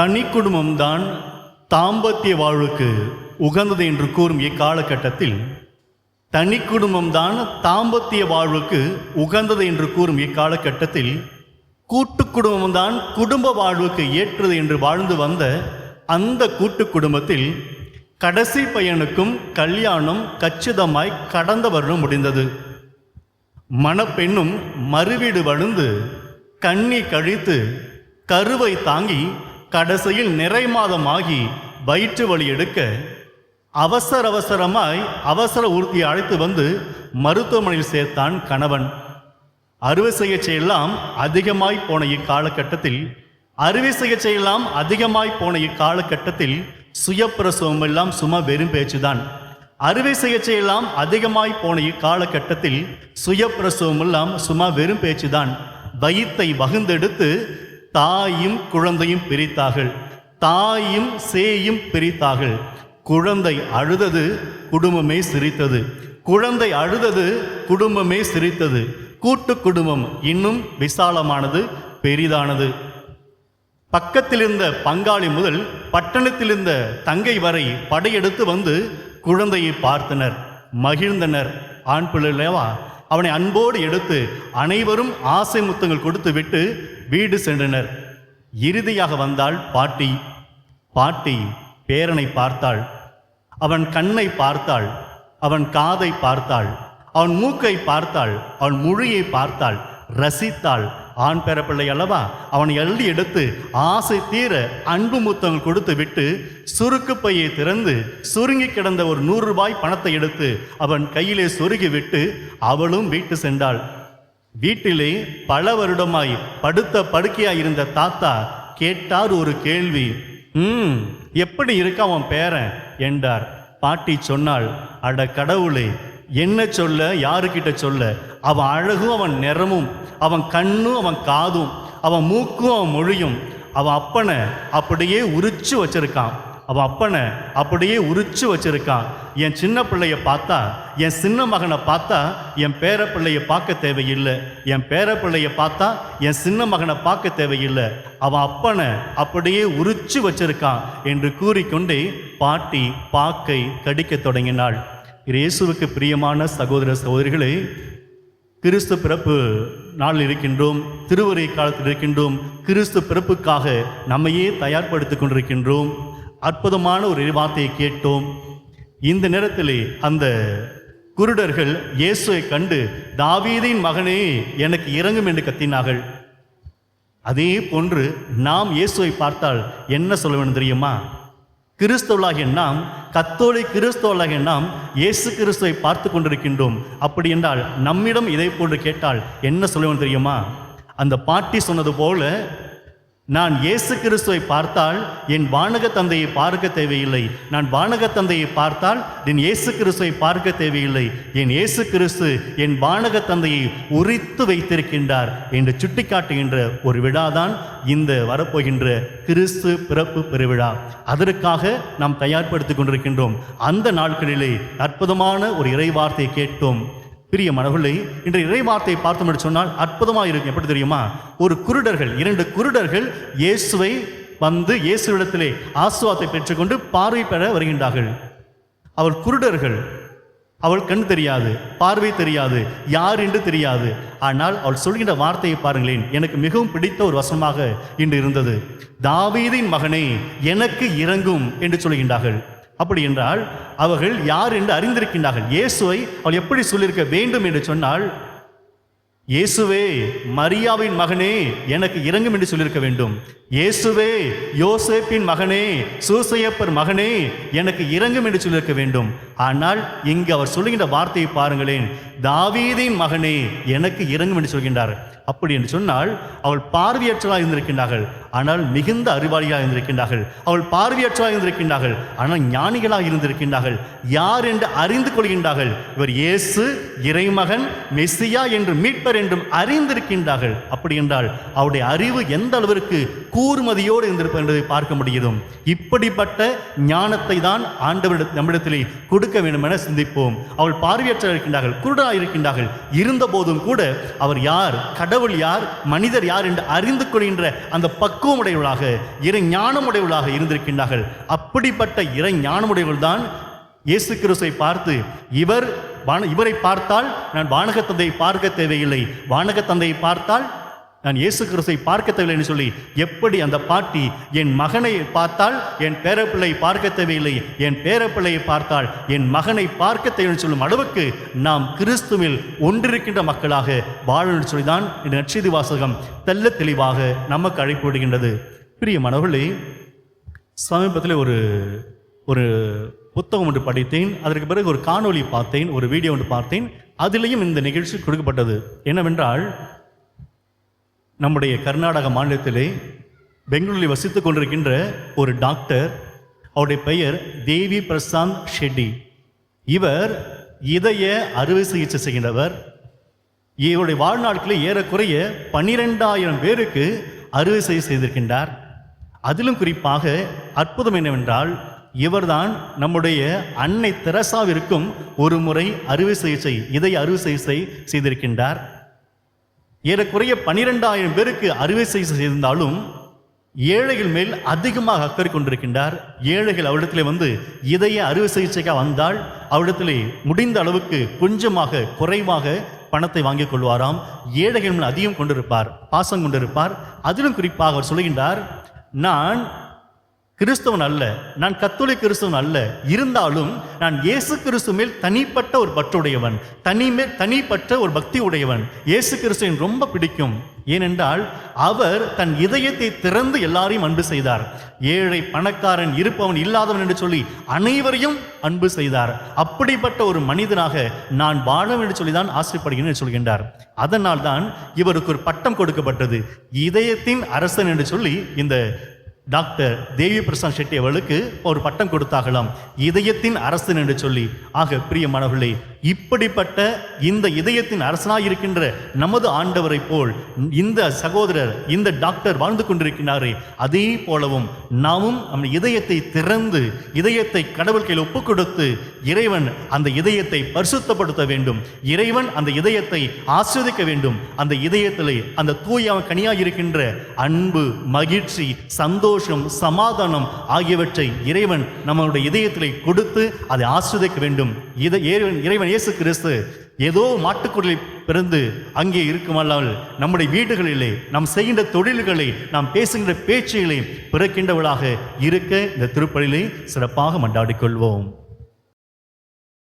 தனி குடும்பம்தான் தாம்பத்திய வாழ்வுக்கு உகந்தது என்று கூறும் இக்காலகட்டத்தில் தனி குடும்பம்தான் தாம்பத்திய வாழ்வுக்கு உகந்தது என்று கூறும் இக்காலகட்டத்தில் கூட்டு குடும்பம்தான் குடும்ப வாழ்வுக்கு ஏற்றது என்று வாழ்ந்து வந்த அந்த கூட்டு குடும்பத்தில் கடைசி பையனுக்கும் கல்யாணம் கச்சிதமாய் கடந்த வருடம் முடிந்தது. மணப்பெண்ணும் மறுவீடு வழுந்து கண்ணி கழித்து கருவை தாங்கி கடைசியில் நிறை மாதம் ஆகி வயிற்று வலி எடுக்க அவசர அவசரமாய் அவசர ஊர்த்தியை அழைத்து வந்து மருத்துவமனையில் சேர்த்தான் கணவன். அறுவை சிகிச்சை எல்லாம் அதிகமாய் போன இக்காலகட்டத்தில் அறுவை சிகிச்சை எல்லாம் அதிகமாய் போன இக்காலகட்டத்தில் சுயப்பிரசவம் எல்லாம் சும்மா வெறும் பேச்சுதான். அறுவை சிகிச்சை எல்லாம் அதிகமாய் போன இக்காலகட்டத்தில் சுயப்பிரசவம் எல்லாம் சும்மா வெறும் பேச்சுதான். வயித்தை வகுந்தெடுத்து தாயும் குழந்தையும் பிரித்தார்கள். தாயும் சேயும் பிரித்தார்கள். குழந்தை அழுதது குடும்பமே சிரித்தது. குழந்தை அழுதது குடும்பமே சிரித்தது. கூட்டு குடும்பம் இன்னும் விசாலமானது பெரிதானது. பக்கத்தில் இருந்த பங்காளி முதல் பட்டணத்தில் இருந்த தங்கை வரை படையெடுத்து வந்து குழந்தையை பார்த்தனர். மகிழ்ந்தனர். ஆண் பிள்ளைவா அவனை அன்போடு எடுத்து அனைவரும் ஆசை முத்தங்கள் கொடுத்து விட்டு வீடு சென்றனர். இறுதியாக வந்தாள் பாட்டி. பாட்டி பேரனை பார்த்தாள். அவன் கண்ணை பார்த்தாள். அவன் காதை பார்த்தாள். அவன் மூக்கை பார்த்தாள். அவன் மொழியை பார்த்தாள். ரசித்தாள். ஆண் பெறப்பிள்ளை அல்லவா? அவனை அள்ளி எடுத்து ஆசை தீர அன்பு முத்தங்கள் கொடுத்து விட்டு சுருக்கு பையை திறந்து சுருங்கி கிடந்த ஒரு நூறு ரூபாய் பணத்தை எடுத்து அவன் கையிலே சொருகி விட்டு அவளும் வீட்டு சென்றாள். வீட்டிலே பல வருடமாய் படுத்த படுக்கையாய் இருந்த தாத்தா கேட்டார் ஒரு கேள்வி. ம் எப்படி இருக்க அவன் பேரன்? என்றார். பாட்டி சொன்னாள் அட கடவுளே என்ன சொல்ல யாருக்கிட்ட சொல்ல? அவன் அழகும் அவன் நிறமும் அவன் கண்ணும் அவன் காதும் அவன் மூக்கும் அவன் மொழியும். அவன் அப்பனை அப்படியே உரிச்சு வச்சிருக்கான். அவள் அப்பனை அப்படியே உரிச்சு வச்சிருக்கான் என் சின்ன பிள்ளைய பார்த்தா என் சின்ன மகனை பார்த்தா என் பேர பிள்ளைய பார்க்க தேவையில்லை. என் பேர பிள்ளைய பார்த்தா என் சின்ன மகனை பார்க்க தேவையில்லை. அவன் அப்பனை அப்படியே உரிச்சு வச்சிருக்கான் என்று கூறிக்கொண்டே பாட்டி பாக்கை கடிக்க தொடங்கினாள். இயேசுவுக்கு பிரியமான சகோதர சகோதரிகளே கிறிஸ்து பிறப்பு நாளில் இருக்கின்றோம் திருவரை காலத்தில் இருக்கின்றோம் கிறிஸ்து பிறப்புக்காக நம்மையே தயார்படுத்திக் கொண்டிருக்கின்றோம். அற்புதமான ஒரு வார்த்தையை கேட்டோம். இந்த நேரத்திலே அந்த குருடர்கள் இயேசுவை கண்டு தாவீதின் மகனே எனக்கு இறங்கும் என்று கத்தினார்கள். அதே போன்று நாம் இயேசுவை பார்த்தால் என்ன சொல்ல வேண்டும் தெரியுமா? கிறிஸ்தவளாகிய நாம் கத்தோலை கிறிஸ்தவளாகிய நாம் இயேசு கிறிஸ்துவை பார்த்து கொண்டிருக்கின்றோம். அப்படி என்றால் நம்மிடம் இதை போன்று கேட்டால் என்ன சொல்ல வேண்டும் தெரியுமா? அந்த பாட்டி சொன்னது போல நான் இயேசு கிறிஸ்துவை பார்த்தால் என் வானக தந்தையை பார்க்க தேவையில்லை. நான் வானக தந்தையை பார்த்தால் என் இயேசு கிறிஸ்துவை பார்க்க தேவையில்லை. என் இயேசு கிறிஸ்து என் வானக தந்தையை உரித்து வைத்திருக்கின்றார் என்று சுட்டிக்காட்டுகின்ற ஒரு விழாதான் இந்த வரப்போகின்ற கிறிஸ்து பிறப்பு பெருவிழா. அதற்காக நாம் தயார்படுத்திக் கொண்டிருக்கின்றோம். அந்த நாட்களிலே அற்புதமான ஒரு இறைவார்த்தையை கேட்டோம். பிரிய மனவர்களே இன்று இறைவார்த்தையை பார்த்தோம் என்று சொன்னால் அற்புதமாக இருக்கும். எப்படி தெரியுமா? ஒரு குருடர்கள் இரண்டு குருடர்கள் இயேசுவை வந்து இயேசுவிடத்திலே ஆசுவாத்தை பெற்றுக்கொண்டு பார்வை பெற வருகின்றார்கள். அவள் குருடர்கள் அவள் கண் தெரியாது பார்வை தெரியாது யார் என்று தெரியாது. ஆனால் அவள் சொல்கின்ற வார்த்தையை பாருங்களேன் எனக்கு மிகவும் பிடித்த ஒரு வசனமாக இன்று இருந்தது. தாவீதின் மகனே எனக்கு இறங்கும் என்று சொல்கின்றார்கள். அப்படி என்றால் அவர்கள் யார் என்று அறிந்திருக்கின்றார்கள். இயேசுவை அவள் எப்படி சொல்லியிருக்க வேண்டும் என்று சொன்னால் இயேசுவே மரியாவின் மகனே எனக்கு இறங்கும் என்று சொல்லியிருக்க வேண்டும். இயேசுவே யோசேப்பின் மகனே சூசையப்பர் மகனே எனக்கு இறங்கும் என்று சொல்லியிருக்க வேண்டும். ஆனால் இங்கு அவர் சொல்லுகின்ற வார்த்தையை பாருங்களேன் தாவீதின் மகனே எனக்கு இறங்கும் என்று சொல்கின்றார். அப்படி என்று சொன்னால் அவள் பார்வையற்றலாக இருந்திருக்கின்றார்கள். ஆனால் மிகுந்த அறிவாளியாக இருந்திருக்கின்றார்கள். அவள் பார்வையற்றலாக இருந்திருக்கின்றார்கள். ஆனால் ஞானிகளாக இருந்திருக்கின்றார்கள். யார் என்று அறிந்து கொள்கின்றார்கள். இவர் இயேசு இறைமகன் மெஸ்ஸியா என்று மீட்பர் என்றும் அறிந்திருக்கின்றார்கள். அப்படி என்றால் அவருடைய அறிவு எந்த அளவிற்கு கூர்மதியோடு இருந்திருப்பது என்பதை பார்க்க முடியும். இப்படிப்பட்ட ஞானத்தை தான் ஆண்டவர் நம்மிடத்திலே கொடு கொடுக்க வேண்டும் என சிந்திப்போம். அவள் பார்வையற்ற இருக்கின்றார்கள் குருடா இருக்கின்றார்கள். இருந்த போதும் கூட அவர் யார் கடவுள் யார் மனிதர் யார் என்று அறிந்து கொள்கின்ற அந்த பக்குவமுடையவர்களாக இறை ஞானமுடையவர்களாக இருந்திருக்கின்றார்கள். அப்படிப்பட்ட இறை தான் இயேசு கிறிஸ்துவை பார்த்து இவர் வான இவரை பார்த்தால் நான் வானக தந்தையை பார்க்க தேவையில்லை. வானக தந்தையை பார்த்தால் நான் இயேசு கிறிஸ்தை பார்க்க தேவையில்லைன்னு சொல்லி எப்படி அந்த பாட்டி என் மகனை பார்த்தால் என் பேரப்பிள்ளை பார்க்க தேவையில்லை என் பேரப்பிள்ளையை பார்த்தால் என் மகனை பார்க்க தேவைன்னு சொல்லும் அளவுக்கு நாம் கிறிஸ்துவில் ஒன்றிருக்கின்ற மக்களாக வாழணும்னு சொல்லி தான் இந்த நற்செய்தி வாசகம் தெல்ல தெளிவாக நமக்கு அழைப்பு விடுகின்றது. பிரியமானவர்களே சமீபத்தில் ஒரு ஒரு புத்தகம் ஒன்று படித்தேன். அதற்கு பிறகு ஒரு காணொலி பார்த்தேன் ஒரு வீடியோ ஒன்று பார்த்தேன். அதிலேயும் இந்த நிகழ்ச்சி கொடுக்கப்பட்டது. என்னவென்றால் நம்முடைய கர்நாடக மாநிலத்திலே பெங்களூரில் வசித்துக் கொண்டிருக்கின்ற ஒரு டாக்டர் அவருடைய பெயர் தேவி பிரசாந்த் ஷெட்டி. இவர் இதய அறுவை சிகிச்சை செய்கின்றவர். இவருடைய வாழ்நாட்களில் ஏறக்குறைய பன்னிரெண்டாயிரம் பேருக்கு அறுவை சிகிச்சை செய்திருக்கின்றார். அதிலும் குறிப்பாக அற்புதம் என்னவென்றால் இவர்தான் நம்முடைய அன்னை தெரசாவிற்கும் ஒரு முறை அறுவை சிகிச்சை இதய அறுவை சிகிச்சை செய்திருக்கின்றார். ஏறக்குறைய பனிரெண்டாயிரம் பேருக்கு அறுவை சிகிச்சை செய்திருந்தாலும் ஏழைகள் மேல் அதிகமாக அக்கறை கொண்டிருக்கின்றார். ஏழைகள் அவரிடத்திலே வந்து இதய அறுவை சிகிச்சைக்காக வந்தால் அவரிடத்திலே முடிந்த அளவுக்கு கொஞ்சமாக குறைவாக பணத்தை வாங்கிக் கொள்வாராம். ஏழைகள் மேல் அதிகம் கொண்டிருப்பார் பாசம் கொண்டிருப்பார். அதிலும் குறிப்பாக அவர் சொல்கின்றார் நான் கிறிஸ்தவன் அல்ல. நான் கத்தோலிக் கிறிஸ்தவன் அல்ல. இருந்தாலும் நான் இயேசு கிறிஸ்து மேல் தனிப்பட்ட ஒரு பற்றுடையவன். தனிமே தனிப்பட்ட ஒரு பக்தி உடையவன். இயேசு கிறிஸ்துவின் ரொம்ப பிடிக்கும். ஏனென்றால் அவர் தன் இதயத்தை திறந்து எல்லாரையும் அன்பு செய்தார். ஏழை பணக்காரன் இருப்பவன் இல்லாதவன் என்று சொல்லி அனைவரையும் அன்பு செய்தார். அப்படிப்பட்ட ஒரு மனிதனாக நான் வாழும் என்று சொல்லி தான் ஆசைப்படுகிறேன் என்று சொல்கின்றார். அதனால் தான் இவருக்கு ஒரு பட்டம் கொடுக்கப்பட்டது. இதயத்தின் அரசன் என்று சொல்லி இந்த டாக்டர் தேவி பிரசாந்த் ஷெட்டி அவர்களுக்கு ஒரு பட்டம் கொடுத்தாகலாம் இதயத்தின் அரசன் என்று சொல்லி. ஆக பிரியமானவர்களே இப்படிப்பட்ட இந்த இதயத்தின் அரசனாக இருக்கின்ற நமது ஆண்டவரை போல் இந்த சகோதரர் இந்த டாக்டர் வாழ்ந்து கொண்டிருக்கிறாரே அதே போலவும் நாமும் நம் இதயத்தை திறந்து இதயத்தை கடவுள் கையில் ஒப்புக் கொடுத்து இறைவன் அந்த இதயத்தை பரிசுத்தப்படுத்த வேண்டும். இறைவன் அந்த இதயத்தை ஆஸ்வதிக்க வேண்டும். அந்த இதயத்திலே அந்த தூய கனியாக இருக்கின்ற அன்பு மகிழ்ச்சி சந்தோஷம் சமாதானம் ஆகியவற்றை இறைவன் நம்மளுடைய இதயத்திலே கொடுத்து அதை ஆஸ்வதிக்க வேண்டும். இதை இறைவன் இறைவன் இயேசு கிறிஸ்து ஏதோ மாட்டுக்குடலில் பிறந்து அங்கே இருக்குமல்லாமல் நம்முடைய வீடுகளிலே நாம் செய்கின்ற தொழில்களை நாம் பேசுகின்ற பேச்சுகளை பிறக்கின்றவளாக இருக்க இந்த திருப்பலிலே சிறப்பாக மண்டாடிக்கொள்வோம்